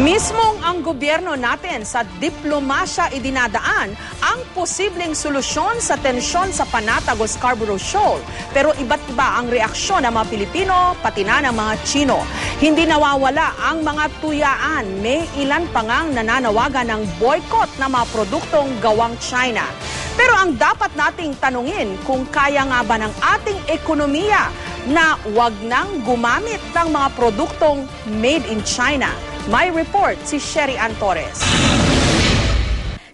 Mismong ang gobyerno natin sa diplomasya idinadaan ang posibleng solusyon sa tensyon sa Panatag Scarborough Shoal. Pero iba't iba ang reaksyon ng mga Pilipino, pati na ng mga Chino. Hindi nawawala ang mga tuyaan. May ilan pa ngang nananawagan ng boycott ng mga produktong gawang China. Pero ang dapat nating tanungin kung kaya nga ba ng ating ekonomiya na wag nang gumamit ng mga produktong made in China. May report si Sherry Ann Torres.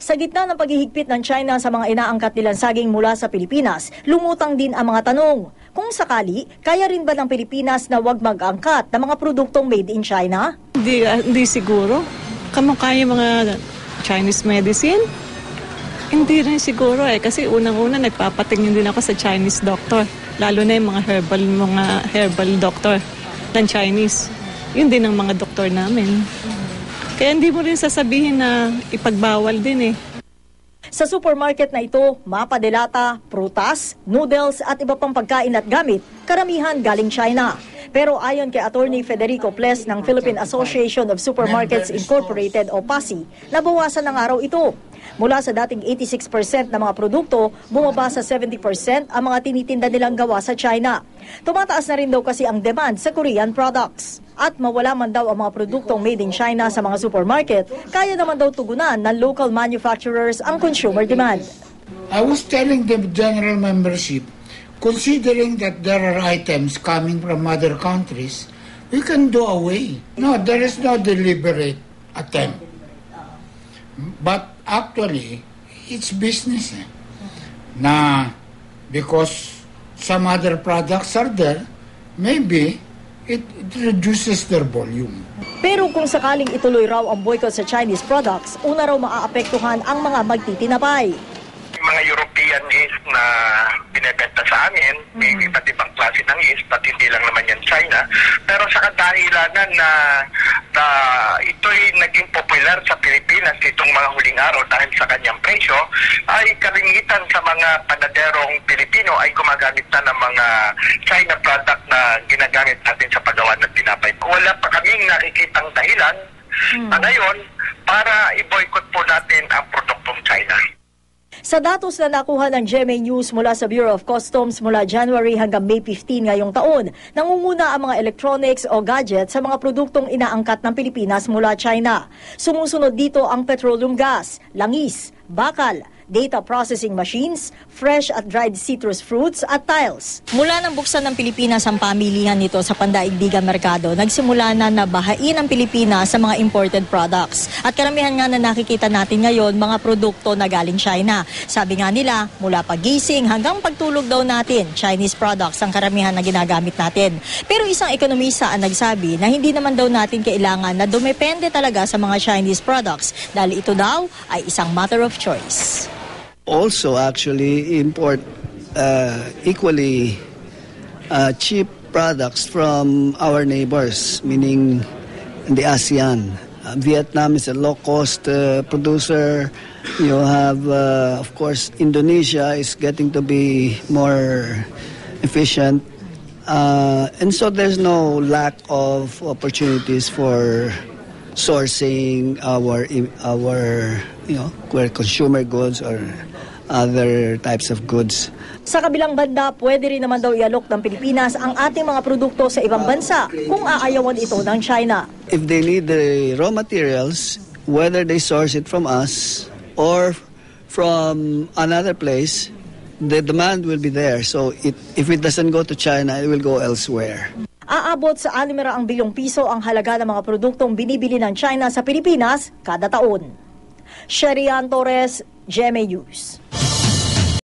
Sa gitna ng paghihigpit ng China sa mga inaangkat nilang saging mula sa Pilipinas, lumutang din ang mga tanong. Kung sakali, kaya rin ba ng Pilipinas na wag mag-angkat ng mga produktong made in China? Hindi, ah, hindi siguro. Kamukha yung mga Chinese medicine? Hindi rin siguro eh. Kasi unang-una nagpapatingin din ako sa Chinese doctor. Lalo na yung mga herbal, mga herbal doctor ng Chinese. Yun din ang mga doktor namin. Kaya hindi mo rin sasabihin na ipagbawal din eh. Sa supermarket na ito, mapa delata, prutas, noodles at iba pang pagkain at gamit, karamihan galing China. Pero ayon kay Attorney Federico Ples ng Philippine Association of Supermarkets Incorporated o PASI, nabawasan ng araw ito. Mula sa dating 86% ng mga produkto, bumaba sa 70% ang mga tinitinda nilang gawa sa China. Tumataas na rin daw kasi ang demand sa Korean products. At mawala man daw ang mga produktong made in China sa mga supermarket, kaya naman daw tugunan ng local manufacturers ang consumer demand. I was telling the general membership, considering that there are items coming from other countries, we can do away. No, there is no deliberate attempt. But actually, it's business. Eh. Na because some other products are there, maybe it, it reduces their volume. Pero kung sakaling ituloy raw ang boycott sa Chinese products, una raw maaapektuhan ang mga magtitinapay. Yung mga European yeast na binebenta sa amin, may iba't ibang klase ng yeast, at hindi lang naman yan China. Pero sa kadahilanan na, na ito'y naging popular sa Pilipinas itong mga huling araw dahil sa kanyang presyo, ay karingitan sa mga panaderong Pilipino ay gumagamit na ng mga China product na ginagamit natin sa paggawa ng tinapay. Wala pa kaming nakikitang dahilan na ngayon para i-boycott po natin ang produktong China. Sa datos na nakuha ng GMA News mula sa Bureau of Customs mula January hanggang May 15 ngayong taon, nangunguna ang mga electronics o gadgets sa mga produktong inaangkat ng Pilipinas mula China. Sumusunod dito ang petroleum gas, langis, bakal, data processing machines, fresh at dried citrus fruits at tiles. Mula nang buksan ng Pilipinas ang pamilihan nito sa pandaigdigan merkado, nagsimula na nabahain ang Pilipinas sa mga imported products. At karamihan nga na nakikita natin ngayon, mga produkto na galing China. Sabi nga nila, mula pagising hanggang pagtulog daw natin, Chinese products ang karamihan na ginagamit natin. Pero isang ekonomista ang nagsabi na hindi naman daw natin kailangan na dumepende talaga sa mga Chinese products dahil ito daw ay isang matter of choice. Also actually import uh, equally uh, cheap products from our neighbors, meaning the ASEAN. Uh, Vietnam is a low-cost uh, producer. You have, uh, of course, Indonesia is getting to be more efficient. Uh, and so there's no lack of opportunities for sourcing our our you know consumer goods or other types of goods. Sa kabilang banda, pwede rin naman daw ialok ng Pilipinas ang ating mga produkto sa ibang bansa kung aayawan ito ng China. If they need the raw materials, whether they source it from us or from another place, the demand will be there. So it, if it doesn't go to China, it will go elsewhere. Aabot sa 600 bilyong piso ang halaga ng mga produktong binibili ng China sa Pilipinas kada taon. Sherian Torres, GMA News.